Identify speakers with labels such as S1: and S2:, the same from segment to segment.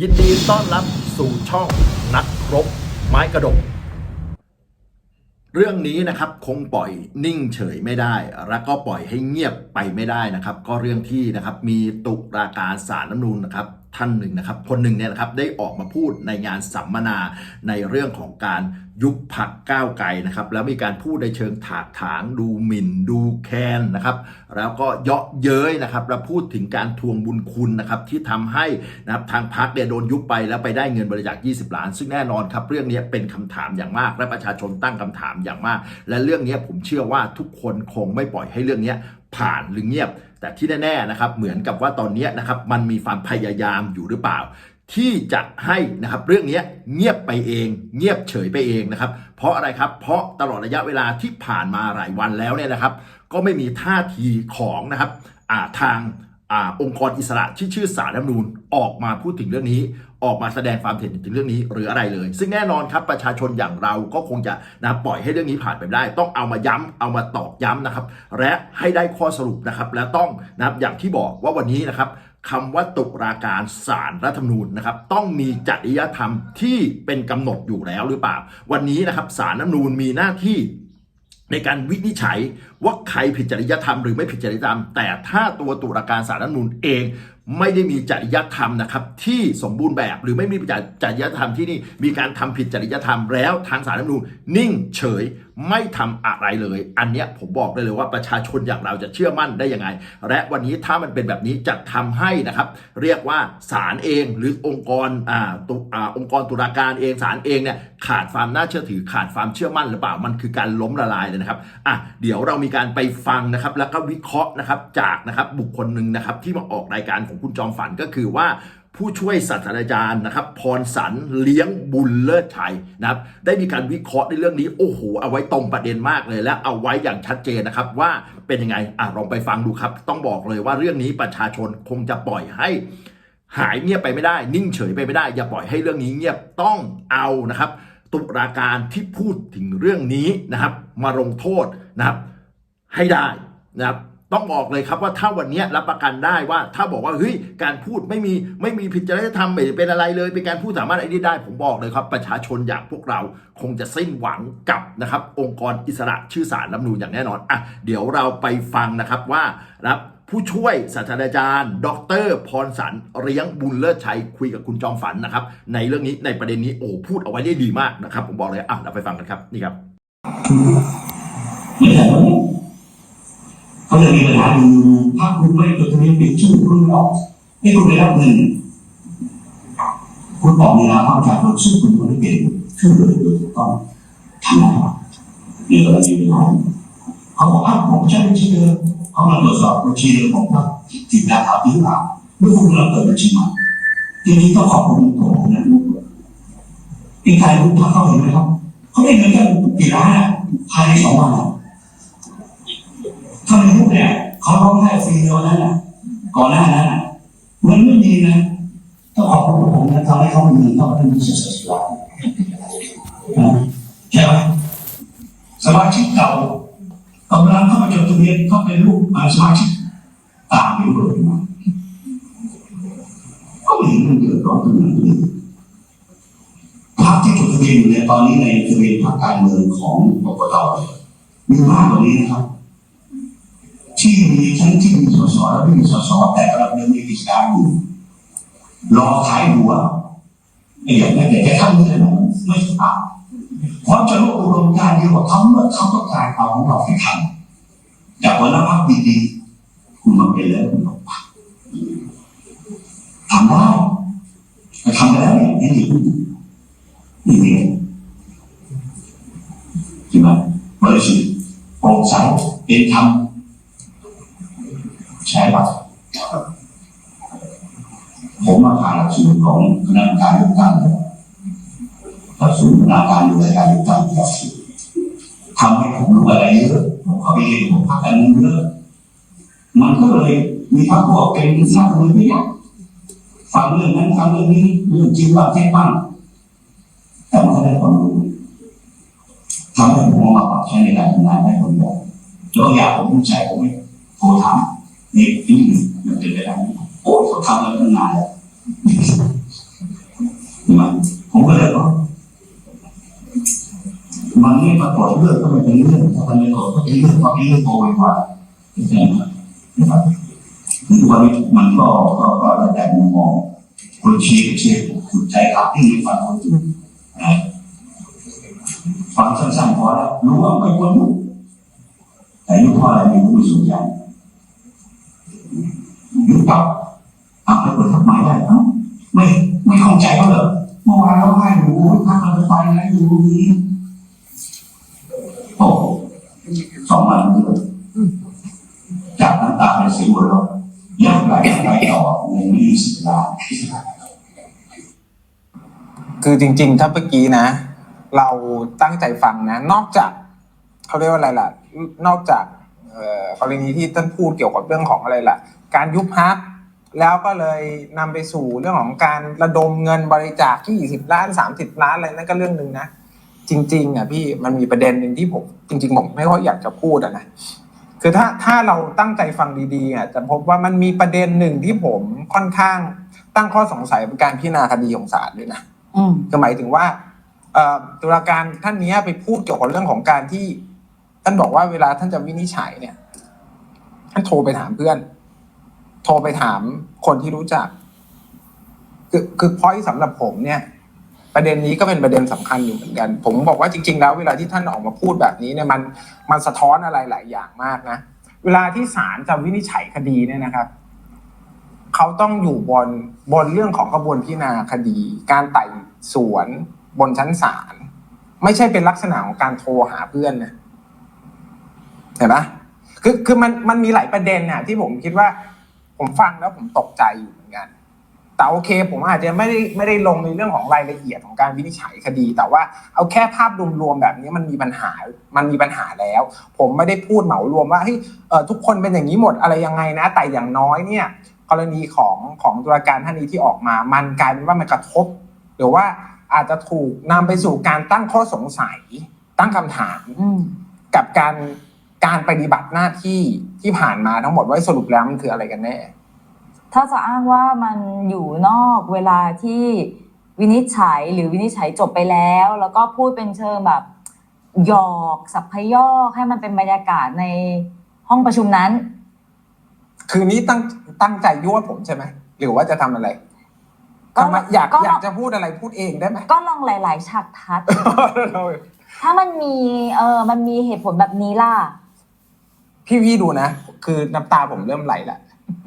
S1: ยินดีต้อนรับสู่ช่องนักรบไม้กระดก เรื่องนี้นะครับคงปล่อยนิ่งเฉยไม่ได้ แล้วก็ปล่อยให้เงียบไปไม่ได้นะครับ ก็เรื่องที่นะครับมีตุลาการศาลน้ำนูนนะครับ ท่านหนึ่งนะครับ คนหนึ่งเนี่ยนะครับได้ออกมาพูดในงานสัมมนาในเรื่องของการยุบพักก้าวไกลนะครับ แล้วมีการพูดในเชิงถากถางดูหมิ่น ดูแคนนะครับ แล้วก็เยาะเย้ยนะครับแล้วพูดถึงการทวงบุญคุณนะครับที่ทำให้นะครับทางพักเนี่ยโดนยุบไปแล้วไปได้เงินบริจาค 20 ล้าน ซึ่งแน่นอนครับเรื่องนี้เป็นคำถามอย่างมากและประชาชนตั้งคำถามอย่างมาก และเรื่องนี้ผมเชื่อว่าทุกคนคงไม่ปล่อยให้เรื่องนี้ ผ่านหรือเงียบ แต่ที่แน่ๆนะครับเหมือนกับว่าตอนนี้นะครับมันมีความพยายามอยู่หรือเปล่า ที่จะให้นะครับเรื่องนี้เงียบไปเอง เงียบเฉยไปเองนะครับ เพราะอะไรครับ เพราะตลอดระยะเวลาที่ผ่านมาหลายวันแล้วเนี่ยนะครับ ก็ไม่มีท่าทีของนะครับอ่าทางอ่าองค์กรอิสระที่ชื่อสารรัฐมนูญออกมาพูดถึงเรื่องนี้ ออกมาแสดงความเห็นถึงเรื่องนี้หรืออะไรเลย ซึ่งแน่นอนครับประชาชนอย่างเราก็คงจะนะปล่อยให้เรื่องนี้ผ่านไปได้ ต้องเอามาย้ำเอามาตอกย้ำนะครับ และให้ได้ข้อสรุปนะครับ และต้องนะครับอย่างที่บอกว่าวันนี้นะครับคำว่าตุลาการศาลรัฐธรรมนูญนะครับ ต้องมีจริยธรรมที่เป็นกำหนดอยู่แล้วหรือเปล่า วันนี้นะครับศาลรัฐธรรมนูญมีหน้าที่ในการวินิจฉัยว่าใครผิดจริยธรรมหรือไม่ผิดจริยธรรม แต่ถ้าตัวตุลาการศาลรัฐธรรมนูญเอง ไม่ได้มีจริยธรรมนะครับที่สมบูรณ์แบบหรือไม่มีจริยธรรมที่นี่มีการทำผิดจริยธรรมแล้วทางสารรัฐธรรมนูญนิ่งเฉยไม่ทำอะไรเลย อันเนี้ยผมบอกได้เลยว่าประชาชนอย่างเราจะเชื่อมั่นได้ยังไง และวันนี้ถ้ามันเป็นแบบนี้จะทำให้นะครับ เรียกว่าศาลเองหรือองค์กรอ่าตุอ่าองค์กรตุลาการเองศาลเองเนี่ยขาดความน่าเชื่อถือขาดความเชื่อมั่นหรือเปล่ามันคือการล้มละลายเลยนะครับอะเดี๋ยวเรามีการไปฟังนะครับ แล้วก็วิเคราะห์นะครับจากนะครับบุคคลหนึ่งนะครับที่มาออกรายการของคุณจอมฝันก็คือว่า ผู้ช่วยศาสตราจารย์นะครับ พรสันเลี้ยงบุญเลิศชัยนะครับ ได้มีการวิเคราะห์ในเรื่องนี้ โอ้โห เอาไว้ตรงประเด็นมากเลย และเอาไว้อย่างชัดเจนนะครับ ว่าเป็นยังไงอะลองไปฟังดูครับ ต้องบอกเลยว่าเรื่องนี้ประชาชนคงจะปล่อยให้หายเงียบไปไม่ได้ นิ่งเฉยไปไม่ได้ อย่าปล่อยให้เรื่องนี้เงียบต้องเอานะครับ ตุลาการที่พูดถึงเรื่องนี้นะครับ มาลงโทษนะครับ ให้ได้นะครับ ต้องบอกเลยครับว่าถ้าวันนี้รับประกันได้ว่า ถ้าบอกว่าเฮ้ยการพูดไม่มีไม่มีผิดจริยธรรมไม่เป็นอะไรเลย เป็นการพูดสามารถไอ้นี่ได้ ผมบอกเลยครับ ประชาชนอย่างพวกเราคงจะสิ้นหวังกับนะครับองค์กรอิสระชื่อสารรัฐนูญอย่างแน่นอนอะเดี๋ยวเราไปฟังนะครับว่ารับผู้ช่วยศาสตราจารย์ ดร พรสันเลี้ยงบุญเลิศชัยคุยกับคุณจอมฝันนะครับ ในเรื่องนี้ในประเด็นนี้โอ้พูดเอาไว้ได้ดีมากนะครับ ผมบอกเลยอะเราไปฟังกันครับนี่ครับ
S2: เขาจะมีปัญหาอยู่ถ้าคุณไม่จดทะเบียนปิดชื่อคุณออกให้คุณได้รับเงินคุณบอกเวลาเข้าจากรถชื่อคุณคนที่เป็นชื่อเลยโดยถูกต้องทำไมเดี๋ยวเราจะมีปัญหาเขาบอกว่าผมใช้บัญชีเดิมเขามาตรวจสอบบัญชีเดิมของว่าผิดดาถาหรือเปล่าเมื่อคุณเราเปิดบัญชีใหม่ทีนี้ต้องขอบคุณตัวผมนะอีกทายรู้ถ้าเขาเห็นไหมครับเขาได้เงินแค่กี่ล้านภายในสองวันอ ถ้าในยุคเนี่ยเขาร้องไห้ฟรีเดียวนั้นน่ะ ก่อนหน้านั้นน่ะมันไม่มีนะต้องขอบคุณผมนะทำให้เขามีต้องเป็นมิสเตอร์สวาใช่ไหมสมาชิกเก่ากำลังเข้ามาจดทะเบียนเขาเป็นลูกสมาชิกตามไปด้วยนะก็ไม่เห็นมันเกิดร้อนตรงนั้นเลยพรรคที่จดทะเบียนอยู่ในตอนนี้ในทะเบียนพรรคการเมืองของกกตมีมากกว่านี้นะครับ ที่มีทั้งที่มีสสและไม่มีสสแต่กำลังดำเนินกิจการอยู่รอขายหัวไอ้อย่างนั้นแต่แค่ทำเงินนั้นไม่ใช่ป่าเพราะจะรวบรวมการเดียวกับเขาเมื่อเขาต้องการเอาของเราไปทำจากวันละพักดีๆคุณมาเป็นแล้วคุณบอกว่าทำได้ทำไปแล้วเนี่ยนี่นี่นี่ใช่ไหมบริสุทธิ์โปร่งใสเป็นธรรม ใช่ปะผมมาผ่านหลักสูตรของคณะกรรมการเลือกตั้งหลักสูตรคณะกรรมการดูแลการเลือกตั้งหลักสูตรทำให้ผมรู้อะไรเยอะผมเข้าไปเรียนผมพักการเมืองเยอะมันก็เลยมีพรรคพวกเป็นสร้างเลยไม่ยากฟังเรื่องนั้นฟังเรื่องนี้เรื่องจริงบ้างแค่บ้างแต่มันก็ได้ความรู้ทำให้ผมมาปรับใช้ในการทำงานได้ผลแบบแล้วอยากผมภูมิใจผมไม่โทรถาม นี่ที่มันเป็นไปได้ไหโอ้เขาทำมาตั้งนานแล้วช่ไหมผมก็เลยว่ามันไม่ปรากฏเรื่องก็ไม่เป็นเรื่องถ้ามันไม่ปรากฏก็เป็นเรื่องก็เป็นเรื่องโตไปกว่าใช่ไหมนะครับคือวันนี้มันก็ก็ก็แล้วแต่มุมมองคนชี้ก็ชี้คุณใจขับที่มีฟังคนอื่นนะฟังสั้นๆพอแล้วรู้ว่าไม่ควรรู้แต่รู้ว่าอะไรไม่รู้ไม่สนใจ ยุบปับเอาแล้วเปิดทำไมได้เอ้าไม่ไม่เข้าใจเขาเหรอเมื่อวานเราให้ดูถ้าเราจะไปแล้วดูนี้โอ้โหสองวันเลยจากน้ำตาในสีหัวเราะยังไหลไหลต่อในยี่สิบล้าน
S3: คือจริง ๆ ถ้าเมื่อกี้นะ เราตั้งใจฟังนะ นอกจากเขาเรียกว่าอะไรล่ะ นอกจากเอ่อ กรณีที่ท่านพูดเกี่ยวกับเรื่องของอะไรล่ะ การยุบพักแล้วก็เลยนำไปสู่เรื่องของการระดมเงินบริจาคที่ 20 ล้าน 30 ล้านอะไรนั่นก็เรื่องหนึ่งนะ จริง ๆอะพี่มันมีประเด็นหนึ่งที่ผมจริง ๆ ผมไม่ค่อยอยากจะพูดอะนะคือถ้าถ้าเราตั้งใจฟังดีๆอะจะพบว่ามันมีประเด็นหนึ่งที่ผมค่อนข้างตั้งข้อสงสัยเป็นการพิจารณาคดีของศาลด้วยนะ
S4: อืม
S3: ก็หมายถึงว่าเอ่อตุลาการท่านเนี้ยไปพูดเกี่ยวกับเรื่องของการที่ ท่านบอกว่าเวลาท่านจะวินิจฉัยเนี่ย ท่านโทรไปถามเพื่อน โทรไปถามคนที่รู้จัก คือคือพอยสำหรับผมเนี่ย ประเด็นนี้ก็เป็นประเด็นสำคัญอยู่เหมือนกัน ผมบอกว่าจริง ๆ แล้ว เวลาที่ท่านออกมาพูดแบบนี้เนี่ยมันมันสะท้อนอะไรหลายอย่างมากนะเวลาที่ศาลจะวินิจฉัยคดีเนี่ยนะครับเขาต้องอยู่บนบนเรื่องของกระบวนพิจารณาคดี การไต่สวนบนชั้นศาลไม่ใช่เป็นลักษณะของการโทรหาเพื่อนนะ เห็นไหมคือคือมันมันมีหลายประเด็นน่ะที่ผมคิดว่า ผมฟังแล้วผมตกใจอยู่เหมือนกัน แต่โอเค ผมอาจจะไม่ได้ไม่ได้ลงในเรื่องของรายละเอียดของการวินิจฉัยคดี แต่ว่าเอาแค่ภาพรวมๆแบบนี้มันมีปัญหา มันมีปัญหาแล้ว ผมไม่ได้พูดเหมารวมว่าเฮ้ยเอ่อทุกคนเป็นอย่างนี้หมดอะไรยังไงนะ แต่อย่างน้อยเนี่ยกรณีของของตุลาการท่านนี้ที่ออกมา มันกลายเป็นว่ามันกระทบ หรือว่าอาจจะถูกนำไปสู่การตั้งข้อสงสัย ตั้งคำถาม
S4: อืม
S3: กับการ การปฏิบัติหน้าที่ที่ผ่านมาทั้งหมดว่าสรุปแล้วมันคืออะไรกันแน่
S4: ถ้าจะอ้างว่ามันอยู่นอกเวลาที่วินิจฉัยหรือวินิจฉัยจบไปแล้ว แล้วก็พูดเป็นเชิงแบบหยอกสัพพยอกให้มันเป็นบรรยากาศในห้องประชุมนั้น
S3: คืนนี้ตั้งตั้งใจยั่วผมใช่ไหมหรือว่าจะทำอะไร
S4: ก็
S3: ทำไมอยาก
S4: ก็
S3: อยากจะพูดอะไรพูดเองได้ไหม
S4: ก็ลองหลาย ๆ ฉากทัด ถ้ามันมีเออมันมีเหตุผลแบบนี้ล่ะ
S3: พี่พี่ดูนะ คือน้ำตาผมเริ่มไหลแล้ว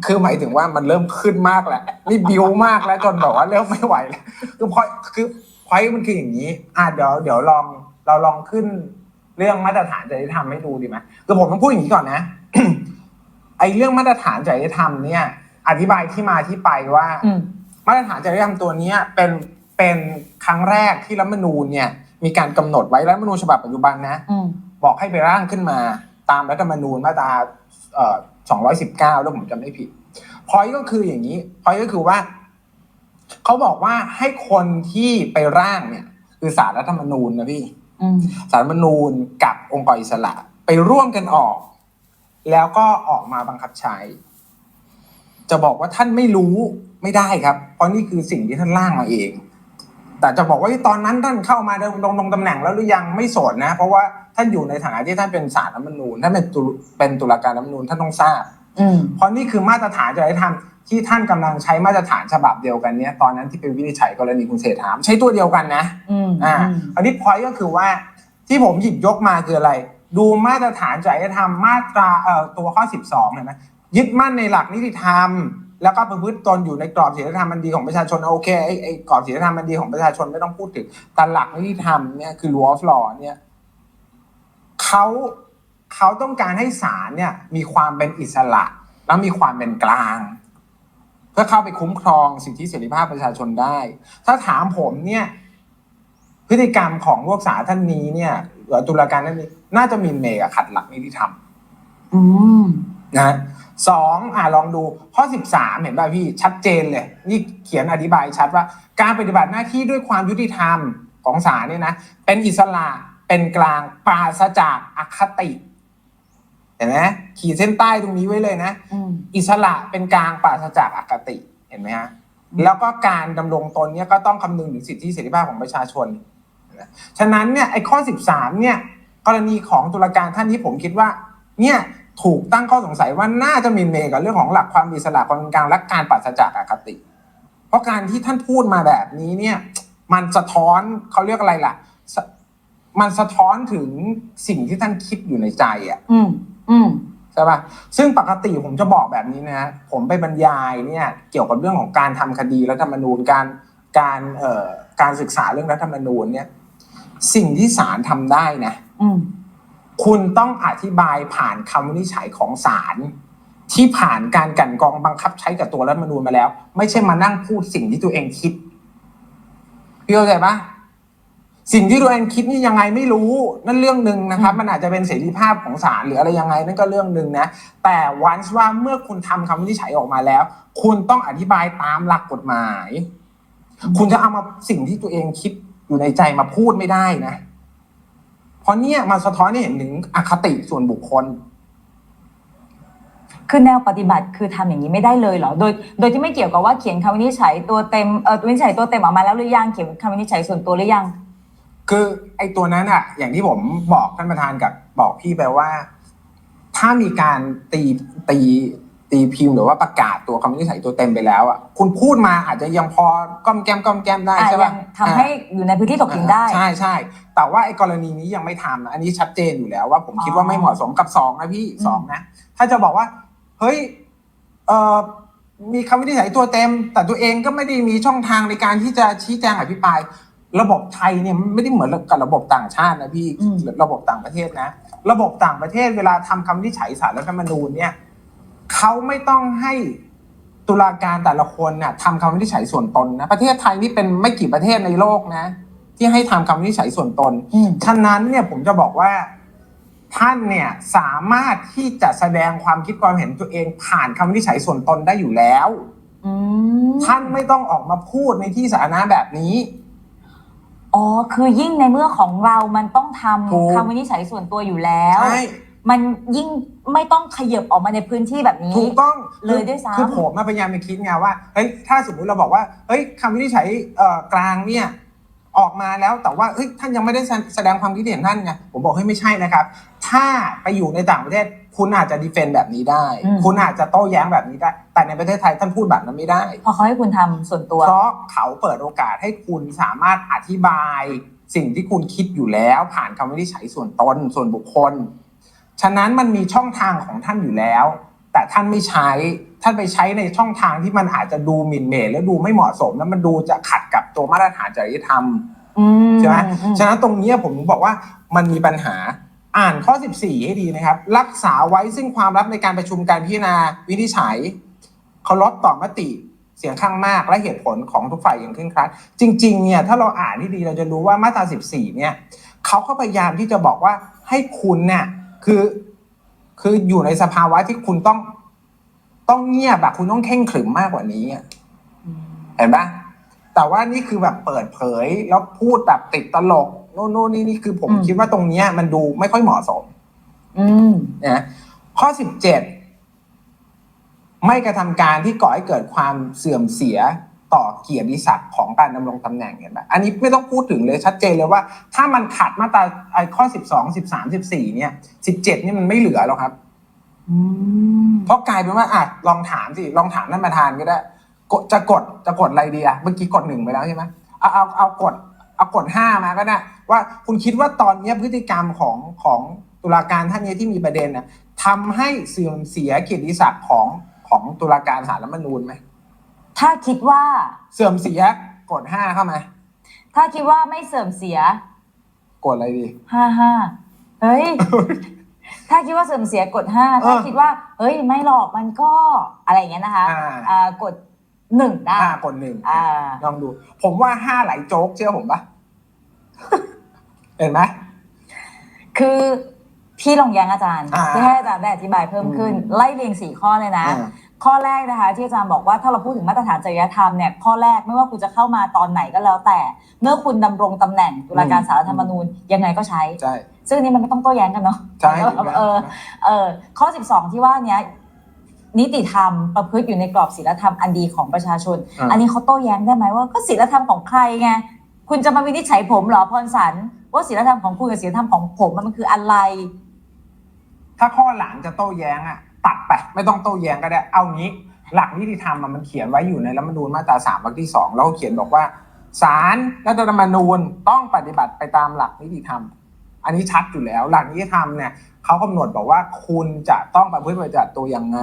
S3: คือหมายถึงว่ามันเริ่มขึ้นมากแล้วนี่บิวมากแล้วจนบอกว่าเริ่มไม่ไหวแล้วคือพอยคือพอยมันคืออย่างนี้ อะเดี๋ยวเดี๋ยวลองเราลองขึ้นเรื่องมาตรฐานจริยธรรมให้ดูดีไหมคือผมต้องพูดอย่างนี้ก่อนนะไอ้เรื่องมาตรฐานจริยธรรมเนี่ย อธิบายที่มาที่ไปว่า
S4: อืม
S3: มาตรฐานจริยธรรมตัวเนี้ยเป็นเป็นครั้งแรกที่รัฐธรรมนูญเนี่ย มีการกำหนดไว้รัฐธรรมนูญฉบับปัจจุบันนะ
S4: อืม
S3: บอกให้ไปร่างขึ้นมา ตามรัฐธรรมนูญมาตราเอ่อ219 แล้วผมจำไม่ผิดพอยก็คืออย่างนี้พอยก็คือว่าเขาบอกว่าให้คนที่ไปร่างเนี่ย คือสารรัฐธรรมนูญนะพี่
S4: อืม
S3: สารรัฐธรรมนูญกับองค์กรอิสระ ไปร่วมกันออก แล้วก็ออกมาบังคับใช้ จะบอกว่าท่านไม่รู้ไม่ได้ครับ เพราะนี่คือสิ่งที่ท่านร่างมาเอง แต่จะบอกว่าตอนนั้นท่านเข้ามาดำรงดงตำแหน่งแล้วหรือยังไม่สนนะ เพราะว่าท่านอยู่ในฐานะที่ท่านเป็นสารรัฐธรรมนูญท่านเป็นตุเป็นตุลาการรัฐธรรมนูญท่านต้องทราบ
S4: อืม
S3: เพราะนี่คือมาตรฐานจริยธรรมที่ท่านกำลังใช้มาตรฐานฉบับเดียวกันเนี้ยตอนนั้นที่เป็นวินิจฉัยกรณีคุณเศรษฐาใช้ตัวเดียวกันนะ
S4: อืม
S3: อ่า
S4: อืม
S3: อันนี้พอยก็คือว่าที่ผมหยิบยกมาคืออะไร ดูมาตรฐานจริยธรรมมาตราเอ่อตัวข้อ 12เห็นไหมยึดมั่นในหลักนิติธรรม แล้วก็ประพฤติตนอยู่ในกรอบศีลธรรมมันดีของประชาชนโอเคไอ้ไอ้กรอบศีลธรรมมันดีของประชาชนไม่ต้องพูดถึงแต่หลักนิติธรรมเนี่ยคือ rule of law เนี่ยเขาเขาต้องการให้ศาลเนี่ย มีความเป็นอิสระ แล้วมีความเป็นกลาง เพื่อเข้าไปคุ้มครองสิทธิเสรีภาพประชาชนได้ ถ้าถามผมเนี่ยพฤติกรรมของพวกสาท่านนี้เนี่ยหรือตุลาการท่านนี้น่าจะหมีเมกับขัดหลักนิติธรรม
S4: อืม
S3: นะ สองอ่าลองดูข้อสิบสามเห็นป่ะพี่ชัดเจนเลย นี่เขียนอธิบายชัดว่า การปฏิบัติหน้าที่ด้วยความยุติธรรมของศาลเนี่ยนะ เป็นอิสระเป็นกลางปราศจากอคติเห็นไหมขีดเส้นใต้ตรงนี้ไว้เลยนะ
S4: อืม
S3: อิสระเป็นกลางปราศจากอคติเห็นไหมฮะแล้วก็การดำรงตนเนี่ยก็ต้องคำนึงถึงสิทธิเสรีภาพของประชาชนนะฉะนั้นเนี่ยไอ้ข้อ 13 เนี่ยกรณีของตุลาการท่านที่ผมคิดว่า เนี่ย ถูกตั้งข้อสงสัยว่าน่าจะมีเมกับเรื่องของหลักความอิสระความเป็นกลางและการปราศจากอคติ เพราะการที่ท่านพูดมาแบบนี้เนี่ยมันสะท้อนเขาเรียกอะไรล่ะสะมันสะท้อนถึงสิ่งที่ท่านคิดอยู่ในใจอะ
S4: อืม อืม
S3: ใช่ป่ะซึ่งปกติผมจะบอกแบบนี้นะผมไปบรรยายเนี่ย เกี่ยวกับเรื่องของการทำคดีรัฐธรรมนูญการการเอ่อการศึกษาเรื่องรัฐธรรมนูญเนี่ย สิ่งที่ศาลทำได้นะ
S4: อืม
S3: คุณต้องอธิบายผ่านคำวินิจฉัยของศาลที่ผ่านการกลันกรองบังคับใช้กับตัวรัฐธรรมนูญมาแล้ว ไม่ใช่มานั่งพูดสิ่งที่ตัวเองคิดพี่เข้าใจปะสิ่งที่ตัวเองคิดนี่ยังไงไม่รู้นั่นเรื่องหนึ่งนะครับ มันอาจจะเป็นเสรีภาพของศาลหรืออะไรยังไงนั่นก็เรื่องหนึ่งนะ แต่วันว่าเมื่อคุณทำคำวินิจฉัยออกมาแล้ว คุณต้องอธิบายตามหลักกฎหมาย คุณจะเอามาสิ่งที่ตัวเองคิดอยู่ในใจมาพูดไม่ได้นะ เพราะเนี่ยมันสะท้อนให้เห็นถึงอคติส่วนบุคคล
S4: คือแนวปฏิบัติคือทำอย่างนี้ไม่ได้เลยเหรอ โดย โดยที่ไม่เกี่ยวกับว่าเขียนคำวินิจฉัยตัวเต็ม เออวินิจฉัยตัวเต็มออกมาแล้วหรือยัง เขียนคำวินิจฉัยส่วนตัวหรือยัง
S3: คือไอ้ตัวนั้นอะอย่างที่ผมบอกท่านประธานกับบอกพี่ไปว่า ถ้ามีการตีตี ตีพิมพ์หรือว่าประกาศตัวคำวินิจฉัยตัวเต็มไปแล้วอะคุณพูดมาอาจจะยังพอก้อมแก้มก้อมแก้มได้
S4: อะ
S3: ใช่
S4: ยั
S3: ปะ
S4: งทำให้อยู่ในพื้นที่ถกเถียงได้
S3: ใช่ใช่แต่ว่าไอ้กรณีนี้ยังไม่ทำนะอันนี้ชัดเจนอยู่แล้วว่า ผมคิด
S4: อ๋อ
S3: ว่าไม่เหมาะสมกับสองนะพี่
S4: อืม
S3: สองนะถ้าจะบอกว่า เฮ้ยเอ่อมีคำวินิจฉัยตัวเต็ม แต่ตัวเองก็ไม่ได้มีช่องทางในการที่จะชี้แจงอภิปราย ระบบไทยเนี่ยมันไม่ได้เหมือนกับระบบต่างชาตินะพี่ระบบต่างประเทศนะ ระบบต่างประเทศเวลาทำคำวินิจฉัยสารรัฐธรรมนูญเนี่ย เขาไม่ต้องให้ตุลาการแต่ละคนน่ะทำคำวินิจฉัยส่วนตนนะประเทศไทยนี่เป็นไม่กี่ประเทศในโลกนะ ที่ให้ทำคำวินิจฉัยส่วนตน
S4: อืม
S3: ฉะนั้นเนี่ยผมจะบอกว่าท่านเนี่ยสามารถที่จะแสดงความคิดความเห็นตัวเองผ่านคำวินิจฉัยส่วนตนได้อยู่แล้ว
S4: อืม
S3: ท่านไม่ต้องออกมาพูดในที่สาธารณะแบบนี้
S4: อ๋อ คือยิ่งในเมื่อของเรามันต้องท
S3: ถูกำ
S4: คำวินิจฉัยส่วนตัวอยู่แล้ว
S3: ใช่
S4: มันยิ่งไม่ต้องขยับออกมาในพื้นที่แบบนี้
S3: ถูกต้อง
S4: เลยด้วยซ้ำ
S3: คือผมมาพยายามไปคิดไงว่าเฮ้ยถ้าสมมุติเราบอกว่าเฮ้ยคำวินิจฉัยเอ่อกลางเนี่ยออกมาแล้วแต่ว่าเฮ้ยท่านยังไม่ได้แสแสดงความคิดเห็นท่านไงผมบอกเฮ้ยไม่ใช่นะครับ ถ้าไปอยู่ในต่างประเทศคุณอาจจะดีเฟนต์แบบนี้ได้
S4: อืม
S3: คุณอาจจะโต้แย้งแบบนี้ได้ แต่ในประเทศไทยท่านพูดแบบนั้นไม่ได้
S4: พอเขาให้คุณทำส่วนตัว
S3: เพราะเขาเปิดโอกาสให้คุณสามารถอธิบาย สิ่งที่คุณคิดอยู่แล้ว ผ่านคำวินิจฉัยส่วนตนส่วนบุคคล ฉะนั้นมันมีช่องทางของท่านอยู่แล้ว แต่ท่านไม่ใช้ ท่านไปใช้ในช่องทางที่มันอาจจะดูหมิ่นเหม่แล้วดูไม่เหมาะสมแล้วมันดูจะขัดกับตัวมาตรฐานจริยธรรม
S4: อืม
S3: ใช่ไหม
S4: อืม
S3: ฉะนั้นตรงเนี้ยผมบอกว่ามันมีปัญหาอ่านข้อ 14 ให้ดีนะครับ รักษาไว้ซึ่งความลับในการประชุมการพิจารณาวินิจฉัยเคารพต่อมติเสียงข้างมากและเหตุผลของทุกฝ่ายอย่างเคร่งครัดจริง ๆ เนี่ยถ้าเราอ่านที่ดีเราจะรู้ว่ามาตรา 14 เนี่ยเขาก็พยายามที่จะบอกว่าให้คุณเนี่ย คือ คืออยู่ในสภาวะที่คุณต้อง ต้องเงียบแบบคุณต้องเข่งขรึมมากกว่านี้อะเห็นปะแต่ว่านี่คือแบบเปิดเผยแล้วพูดแบบติดตลกโน่นโน่นนี่นี่คือผม
S4: อืม
S3: คิดว่าตรงเนี้ย มันดูไม่ค่อยเหมาะสม
S4: อืม
S3: นะข้อสิบเจ็ดไม่กระทำการที่ก่อให้เกิดความเสื่อมเสีย ต่อเกียรติศักดิ์ของการดำรงตำแหน่งเห็นไหมอันนี้ไม่ต้องพูดถึงเลยชัดเจนเลยว่า ถ้ามันขัดมาตราไอ้ข้อสิบสองสิบสามสิบสี่เนี่ยสิบเจ็ดนี่มันไม่เหลือหรอกครับ
S4: อืม
S3: เพราะกลายเป็นว่าอะลองถามสิลองถามท่านประธานก็ได้กดจะกดจะกดอะไรดีอะเมื่อกี้กดหนึ่งไปแล้วใช่ไหมเอาเอาเอากดเอากดห้ามาก็ได้ว่าคุณคิดว่าตอนเนี้ยพฤติกรรมของของตุลาการท่านเนี้ยที่มีประเด็นน่ะทำให้เสื่อมเสียเกียรติศักดิ์ของของตุลาการศาลรัฐธรรมนูญไหม
S4: ถ้าคิดว่า
S3: เสื่อมเสียกดห้าเข้ามา
S4: ถ้าคิดว่าไม่เสื่อมเสีย
S3: กดอะไรดี
S4: ห้าห้าเฮ้ย ถ้าคิดว่าเสื่อมเสียกดห้า
S3: เออ
S4: ถ้าคิดว่า เฮ้ย ไม่หรอกมันก็อะไรอย่างเงี้ยนะคะ
S3: อ่า
S4: อ่ากดหนึ่งได้
S3: ห้ากดหนึ่ง
S4: อ่า
S3: ลองดู ผมว่าห้าไหลโจ๊กเชื่อผมปะ เห็นไหม
S4: คือพี่ลองแย้งอาจารย์
S3: อ่า
S4: เพื่อให้อาจารย์ได้อธิบายเพิ่มขึ้น
S3: อืม
S4: ไล่เรียงสี่ข้อเลยนะ
S3: อ่า
S4: ข้อแรกนะคะที่อาจารย์บอกว่าถ้าเราพูดถึงมาตรฐานจริยธรรมเนี่ยข้อแรกไม่ว่าคุณจะเข้ามาตอนไหนก็แล้วแต่ เมื่อคุณดำรงตำแหน่งตุลาการสารรัฐธรรมนูญยังไงก็ใช้
S3: ใช่
S4: ซึ่งอันนี้มันไม่ต้องโต้แย้งกันเนาะ
S3: ใช่
S4: เออเออเออข้อ 12 ที่ว่าเนี้ยนิติธรรมประพฤติอยู่ในกรอบศีลธรรมอันดีของประชาชน
S3: อ่า
S4: อันนี้เขาโต้แย้งได้ไหมว่าก็ศีลธรรมของใครไงคุณจะมาวินิจฉัยผมเหรอพรสันว่าศีลธรรมของคุณกับศีลธรรมของผมมันคืออะไร
S3: ถ้าข้อหลังจะโต้แย้งอะ ตัดไปไม่ต้องโต้แย้งก็ได้ เอางี้ หลักนิติธรรมอะมันเขียนไว้อยู่ในรัฐธรรมนูญมาตราสามวรรคที่สองแล้วก็เขียนบอกว่าศาลรัฐธรรมนูญต้องปฏิบัติไปตามหลักนิติธรรม อันนี้ชัดอยู่แล้ว หลักนิติธรรมเนี่ยเขากำหนดบอกว่าคุณจะต้องประพฤติปฏิบัติตัวอย่างไง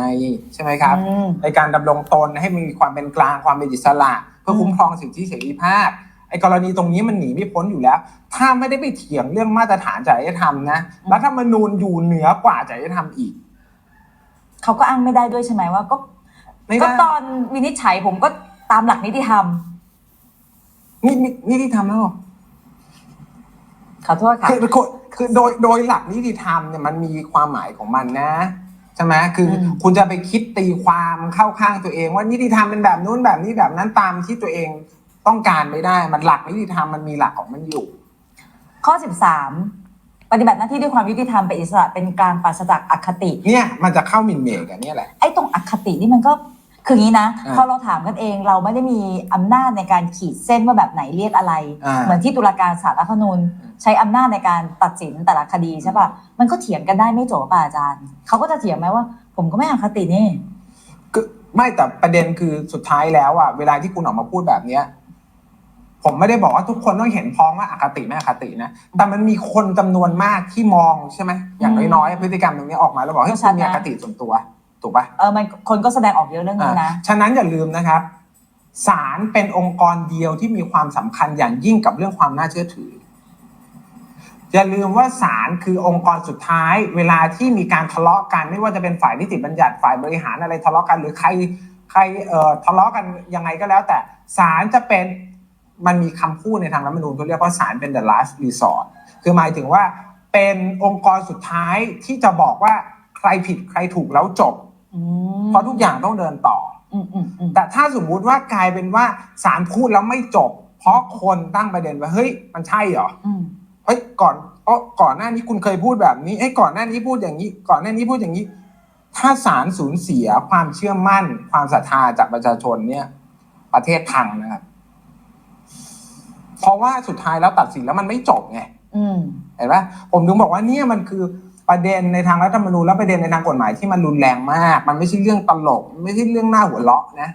S3: ใช่ไหมครับ
S4: อืม
S3: ในการดำรงตนให้มีความเป็นกลางความเป็นอิสระ เพื่อคุ้มครองสิทธิเสรีภาพไอ้กรณีตรงนี้มันหนีไม่พ้นอยู่แล้ว ถ้าไม่ได้ไปเถียงเรื่องมาตรฐานจริยธรรมนะ
S4: อืม
S3: รัฐธรรมนูญอยู่เหนือกว่าจริยธรรมอีก
S4: เขาก็อ้างไม่ได้ด้วยใช่ไหมว่าก็
S3: ไม่
S4: ก็
S3: ได้
S4: ตอนวินิจฉัยผมก็ตามหลักนิติธรรม
S3: นี่นี่นี่ที่ทำแล้วเหรอ
S4: ขอโทษค่ะ
S3: คือคือคือโดยโดยหลักนิติธรรมเนี่ยมันมีความหมายของมันนะใช่ไหมคืออ
S4: ม
S3: คุณจะไปคิดตีความเข้าข้างตัวเอง ว่านิติธรรมเป็นแบบนู้นแบบนี้แบบนั้นตามที่ตัวเองต้องการไม่ได้ มันหลักนิติธรรมมันมีหลักของมันอยู่
S4: ข้อ 13 ปฏิบัติหน้าที่ด้วยความยุติธรรมเป็นอิสระเป็นกลางปราศจากอคติ
S3: เนี่ยมันจะเข้าหมินเมย์กันเนี่ยแหละ
S4: ไอ้ตรงอคตินี่มันก็คืออย่างนี้นะ
S3: อ่า
S4: พอเราถามกันเองเราไม่ได้มีอำนาจในการขีดเส้นว่าแบบไหนเรียกอะไร
S3: อ่า
S4: เหมือนที่ตุลาการศาลรัฐธรรมนูญใช้อำนาจในการตัดสินแต่ละคดีใช่ป่ะมันก็เถียงกันได้ไม่จบป่ะอาจารย์เขาก็จะเถียงไหมว่า ผมก็ไม่อคตินี่
S3: คือไม่แต่ประเด็นคือสุดท้ายแล้วอะเวลาที่คุณออกมาพูดแบบเนี้ย ผมไม่ได้บอกว่าทุกคนต้องเห็นพ้องว่าอคติไม่อคตินะ แต่มันมีคนจำนวนมากที่มองใช่ไหมอย่าง
S4: อืม
S3: น้อยๆพฤติกรรมตรงนี้ออกมาแล้วบอกให้
S4: ก็ชั
S3: คุ
S4: ด
S3: ณ
S4: นะ
S3: มีอคติส่วนตัว ถูกปะ
S4: เออมันคนก็แสดงออกเยอะเรื่องนี้นะ
S3: อ่าฉะนั้นอย่าลืมนะครับศาลเป็นองค์กรเดียวที่มีความสำคัญอย่างยิ่งกับเรื่องความน่าเชื่อถือ อย่าลืมว่าศาลคือองค์กรสุดท้าย เวลาที่มีการทะเลาะกัน ไม่ว่าจะเป็นฝ่ายนิติบัญญัติฝ่ายบริหารอะไรทะเลาะกัน หรือใครใครเอ่อทะเลาะกันยังไงก็แล้ว แต่ศาลจะเป็น มันมีคำพูดในทางรัฐธรรมนูญเขาเรียกว่าศาลเป็น the last resort คือหมายถึงว่าเป็นองค์กรสุดท้ายที่จะบอกว่าใครผิดใครถูกแล้วจบ
S4: อืม
S3: เพราะทุกอย่างต้องเดินต่อ
S4: อืมอืมอืม
S3: แต่ถ้าสมมุติว่ากลายเป็นว่าศาลพูดแล้วไม่จบ เพราะคนตั้งประเด็นว่าเฮ้ยมันใช่เหรอ
S4: อืม
S3: เฮ้ยก่อนเอ้อก่อนหน้านี้คุณเคยพูดแบบนี้เอ้ยก่อนหน้านี้พูดอย่างนี้ ก่อนหน้านี้พูดอย่างนี้ ถ้าศาลสูญเสียความเชื่อมั่น ความศรัทธาจากประชาชนเนี่ย ประเทศพังนะครับ เพราะว่าสุดท้ายแล้วตัดสินแล้วมันไม่จบไง
S4: อืม
S3: เห็นไหมผมถึงบอกว่าเนี่ยมันคือประเด็นในทางรัฐธรรมนูญและประเด็นในทางกฎหมายที่มันรุนแรงมาก มันไม่ใช่เรื่องตลก ไม่ใช่เรื่องน่าหัวเราะนะ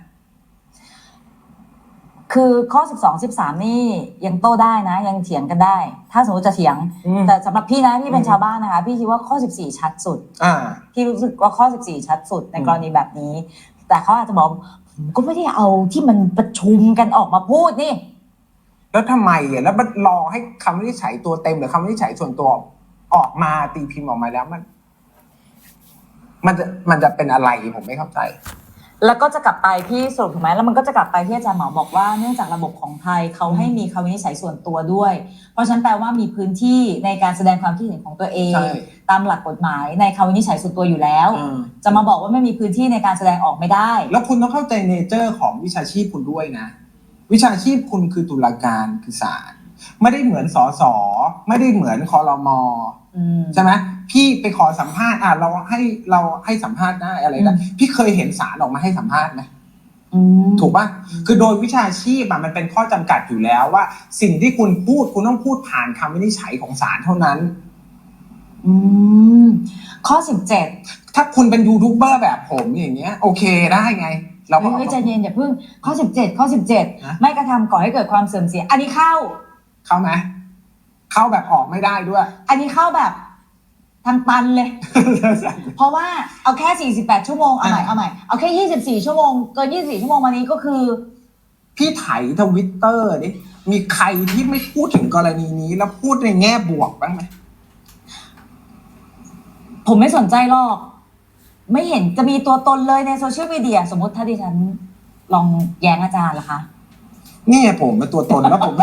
S4: คือข้อ 12 13 นี่ยังโต้ได้นะ ยังเถียงกันได้ ถ้าสมมติจะเถียง
S3: อืม
S4: แต่สำหรับพี่นะพี่เป็น
S3: อืม
S4: ชาวบ้านนะคะ พี่คิดว่าข้อ 14 ชัดสุด
S3: อ่า
S4: พี่รู้สึกว่าข้อ 14 ชัดสุดใน
S3: อืม
S4: กรณีแบบนี้ แต่เขาอาจจะบอกผมก็ไม่ได้เอาที่มันประชุมกันออกมาพูดนี่
S3: แล้วทำไมอะแล้วมันรอให้คำวินิจฉัยตัวเต็มหรือคำวินิจฉัยส่วนตัวออกมาตีพิมพ์ออกมาแล้วมัน มันจะมันจะเป็นอะไรผมไม่เข้าใจ
S4: แล้วก็จะกลับไปที่สรุปถูกไหมแล้วมันก็จะกลับไปที่อาจารย์หมอบอกว่าเนื่องจากระบบของไทยเขาให้มีคำวินิจฉัยส่วนตัวด้วย เพราะฉะนั้นแปลว่ามีพื้นที่ในการแสดงความคิดเห็นของตัวเอง
S3: ใช่
S4: ตามหลักกฎหมายในคำวินิจฉัยส่วนตัวอยู่แล้ว
S3: อืม
S4: จะมาบอกว่าไม่มีพื้นที่ในการแสดงออกไม่ได้
S3: แล้วคุณต้องเข้าใจเนเจอร์ของวิชาชีพคุณด้วยนะ วิชาชีพคุณคือตุลาการคือศาลไม่ได้เหมือนสอสอไม่ได้เหมือนคอรมอ
S4: อืม
S3: ใช่ไหมพี่ไปขอสัมภาษณ์อะเราให้เราให้สัมภาษณ์ได้อะไรได้
S4: อืม
S3: พี่เคยเห็นศาลออกมาให้สัมภาษณ์ไหม
S4: อืม
S3: ถูกปะคือโดยวิชาชีพอะมันเป็นข้อจำกัดอยู่แล้วว่า สิ่งที่คุณพูดคุณต้องพูดผ่านคำวินิจฉัยของศาลเท่านั้น
S4: อืมข้อสิบเจ็ด
S3: ถ้าคุณเป็นยูทูบเบอร์แบบผมอย่างเงี้ย โอเคได้ไง เราก็
S4: เฮ้ยใจเย็นอย่าเพิ่งข้อสิบเจ็ดข้อสิบเจ็ด
S3: นะ
S4: ไม่กระทำก่อให้เกิดความเสื่อมเสีย อันนี้เข้า
S3: เข้าไหมเข้าแบบออกไม่ได้ด้วย
S4: อันนี้เข้าแบบทางตันเลย เพราะว่าเอาแค่ 48 ชั่วโมงเอาใหม่
S3: อ่า
S4: เอาใหม่เอาแค่ 24 ชั่วโมงเกิน 24 ชั่วโมงมานี้ก็คือ
S3: พี่ไถทวิตเตอร์ดิมีใครที่ไม่พูดถึงกรณีนี้ แล้วพูดในแง่บวกบ้างไหม
S4: ผมไม่สนใจหรอก ไม่เห็นจะมีตัวตนเลยในโซเชียลมีเดียสมมติถ้าดิฉันลองแย้งอาจารย์ล่ะคะ
S3: นี่ผมเป็นตัวตนแล้วผม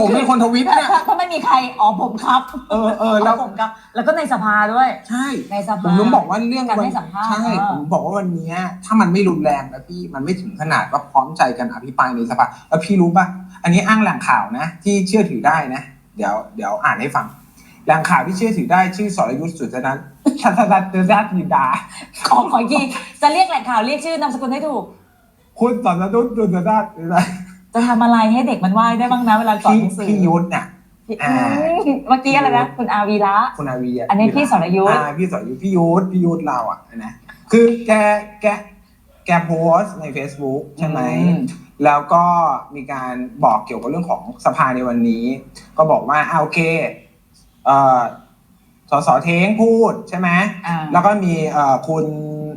S3: ผมเป็นคนทวิตเนี่ย
S4: ถ้าถ้าไม่มีใครอ๋อผมครับ
S3: เออเออ
S4: แล้
S3: แล้วว
S4: ผมครับ แล้วก็ในสภาด้วย
S3: ใช่
S4: ในส
S3: ผ
S4: ภา
S3: มต้องบอกว่าเรื่อง
S4: การ
S3: วั
S4: ให้สัมภาษณ์
S3: ใช่
S4: เออ
S3: ผมบอกว่าวันเนี้ยถ้ามันไม่รุนแรงนะพี่มันไม่ถึงขนาดว่าพร้อมใจกันอภิปรายในสภาแล้วพี่รู้ป่ะอันนี้อ้างแหล่งข่าวนะ ที่เชื่อถือได้นะ เดี๋ยวเดี๋ยวอ่านให้ฟังแหล่งข่าวที่เชื่อถือได้ชื่อสรยุทธ์สุจนันท์ ชัตนันท์เดชจินดา
S4: ขอขออีกทีจะเรียกแหล่งข่าวเรียกชื่อนามสกุลให้ถูก
S3: คุณสรยุทธ์สุจนันท์หรืออะไร
S4: จะทำอะไรให้เด็กมันไหว้ได้บ้างนะเวลาสอน
S3: พี่
S4: หนังสือ
S3: พี่ยุทธน่ะ
S4: พี่
S3: อ่า
S4: เมื่อกี้อะไรนะคุณอาวีระ
S3: คุณอาวีะ
S4: อันนี้พี่สรยุทธ์
S3: อ่าพี่สรยุทธ์พี่ยุทธพี่ยุทธเราอะนะคือแกแกแกโพสต์ใน Facebook ใช่ไหม
S4: อืม
S3: แล้วก็มีการบอกเกี่ยวกับเรื่องของสภาในวันนี้ ก็บอกว่าอ่าโอเคเอ่อ สสเท้งพูดใช่ไหม
S4: อ่า
S3: แล้วก็มีเอ่อคุณ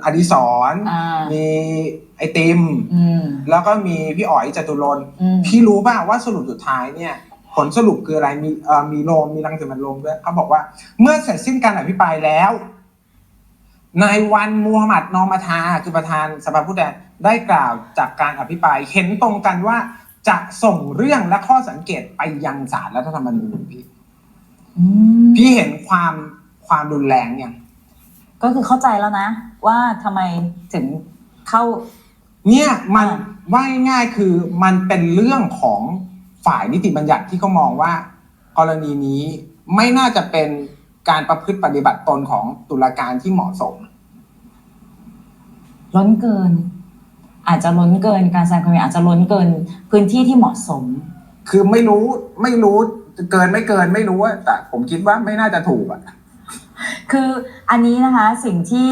S3: อดิศร
S4: อ่า
S3: มีไอติม
S4: อืม
S3: แล้วก็มีพี่อ๋อยจตุรนต์
S4: อืม
S3: พี่รู้ป่ะว่าสรุปสุดท้ายเนี่ย ผลสรุปคืออะไรมีเอ่อมีโรมมีรังสิมันต์โรมด้วยเขาบอกว่า เมื่อเสร็จสิ้นการอภิปรายแล้วนายวันมูฮัมหมัดนอมาทาคือประธานสภาผู้แทนได้กล่าวจากการอภิปรายเห็นตรงกันว่าจะส่งเรื่องและข้อสังเกตไปยังศาลรัฐธรรมนูญพี่
S4: อืม
S3: พี่เห็นความความรุนแรงเนี่ย
S4: ก็คือเข้าใจแล้วนะ ว่าทำไมถึงเข้า
S3: เนี่ยมัน
S4: อ่า
S3: ว่าง่ายๆคือมันเป็นเรื่องของฝ่ายนิติบัญญัติที่เขามองว่า กรณีนี้ไม่น่าจะเป็นการประพฤติปฏิบัติตนของตุลาการที่เหมาะสม
S4: ล้นเกิน อาจจะล้นเกินการแสดงความเห็นอาจจะล้นเกิน พื้นที่ที่เหมาะสม
S3: คือไม่รู้ไม่รู้ เกินไม่เกินไม่รู้ว่าแต่ผมคิดว่าไม่น่าจะถูกอะ
S4: คืออันนี้นะคะสิ่งที่